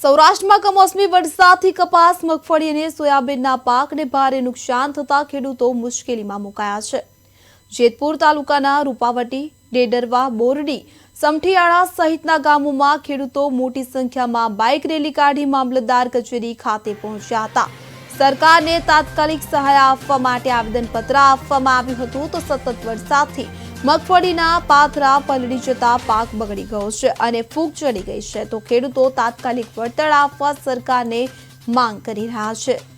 સૌરાષ્ટ્રમાં કમોસમી વરસાદથી કપાસ, મગફળી અને સોયાબીનના પાકને ભારે નુકસાન થતા ખેડૂતો મુશ્કેલીમાં મુકાયા છે. જેતપુર તાલુકાના રૂપાવટી, ડેડરવા, બોરડી, સમઠિયાળા સહિતના ગામોમાં ખેડૂતો મોટી સંખ્યામાં બાઇક રેલી કાઢી મામલતદાર કચેરી ખાતે પહોંચ્યા હતા. સરકારને તાત્કાલિક સહાય આપવા માટે આવેદનપત્ર આપવામાં આવ્યું હતું તો સતત વરસાદથી મગફળીના પાથરા પલળી જતા પાક બગડી ગયો છે અને ફૂગ ચડી ગઈ છે. તો ખેડૂતો તાત્કાલિક વળતર આપવા સરકારને માંગ કરી રહ્યા છે.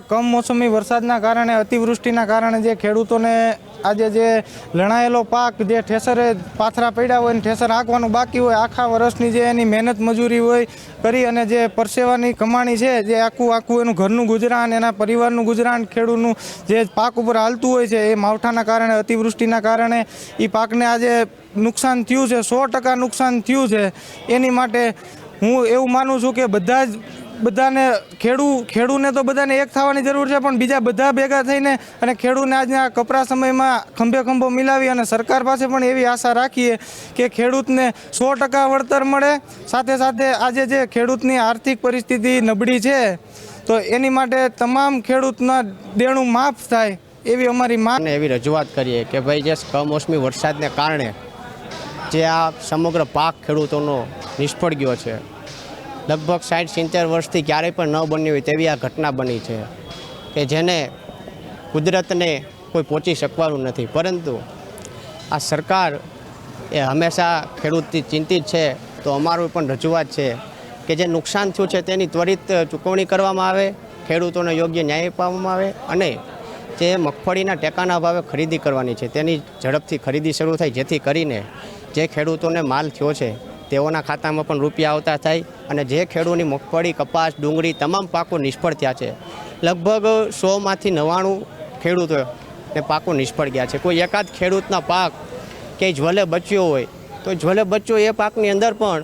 કમોસમી વરસાદના કારણે, અતિવૃષ્ટિના કારણે જે ખેડૂતોને આજે જે લણાયેલો પાક જે ઠેસરે પાથરા પડ્યા હોય ને ઠેસર હાંકવાનું બાકી હોય, આખા વર્ષની જે એની મહેનત મજૂરી હોય કરી અને જે પરસેવાની કમાણી છે, જે આખું આખું એનું ઘરનું ગુજરાન, એના પરિવારનું ગુજરાન, ખેડૂતનું જે પાક ઉપર હાલતું હોય છે, એ માવઠાના કારણે, અતિવૃષ્ટિના કારણે એ પાકને આજે નુકસાન થયું છે, સો ટકા નુકસાન થયું છે. એની માટે હું એવું માનું છું કે બધા જ બધાને ખેડૂ, ખેડૂને તો બધાને એક થવાની જરૂર છે, પણ બીજા બધા ભેગા થઈને અને ખેડૂને આજના કપરા સમયમાં ખંભે ખંભો મિલાવી અને સરકાર પાસે પણ એવી આશા રાખીએ કે ખેડૂતને સો ટકા વળતર મળે. સાથે સાથે આજે જે ખેડૂતની આર્થિક પરિસ્થિતિ નબળી છે, તો એની માટે તમામ ખેડૂતના દેણું માફ થાય એવી અમારી માંગ એવી રજૂઆત કરીએ કે ભાઈ જે કમોસમી વરસાદને કારણે જે આ સમગ્ર પાક ખેડૂતોનો નિષ્ફળ ગયો છે લગભગ સાઠ સિત્તેર વર્ષથી ક્યારેય પણ ન બની હોય તેવી આ ઘટના બની છે કે જેને કુદરતને કોઈ પહોંચી શકવાનું નથી. પરંતુ આ સરકાર એ હંમેશા ખેડૂતથી ચિંતિત છે, તો અમારું પણ રજૂઆત છે કે જે નુકસાન થયું છે તેની ત્વરિત ચૂકવણી કરવામાં આવે, ખેડૂતોને યોગ્ય ન્યાય આપવામાં આવે અને જે મગફળીના ટેકાના ભાવે ખરીદી કરવાની છે તેની ઝડપથી ખરીદી શરૂ થાય, જેથી કરીને જે ખેડૂતોને માલ થયો છે તેઓના ખાતામાં પણ રૂપિયા આવતા થાય અને જે ખેડૂતની મગફળી, કપાસ, ડુંગળી તમામ પાકો નિષ્ફળ થયા છે. લગભગ સોમાંથી નવ્વાણું ખેડૂતો ને પાકો નિષ્ફળ ગયા છે. કોઈ એકાદ ખેડૂતના પાક કે જ્વલે બચ્યો હોય, તો જ્વલે બચ્યો એ પાકની અંદર પણ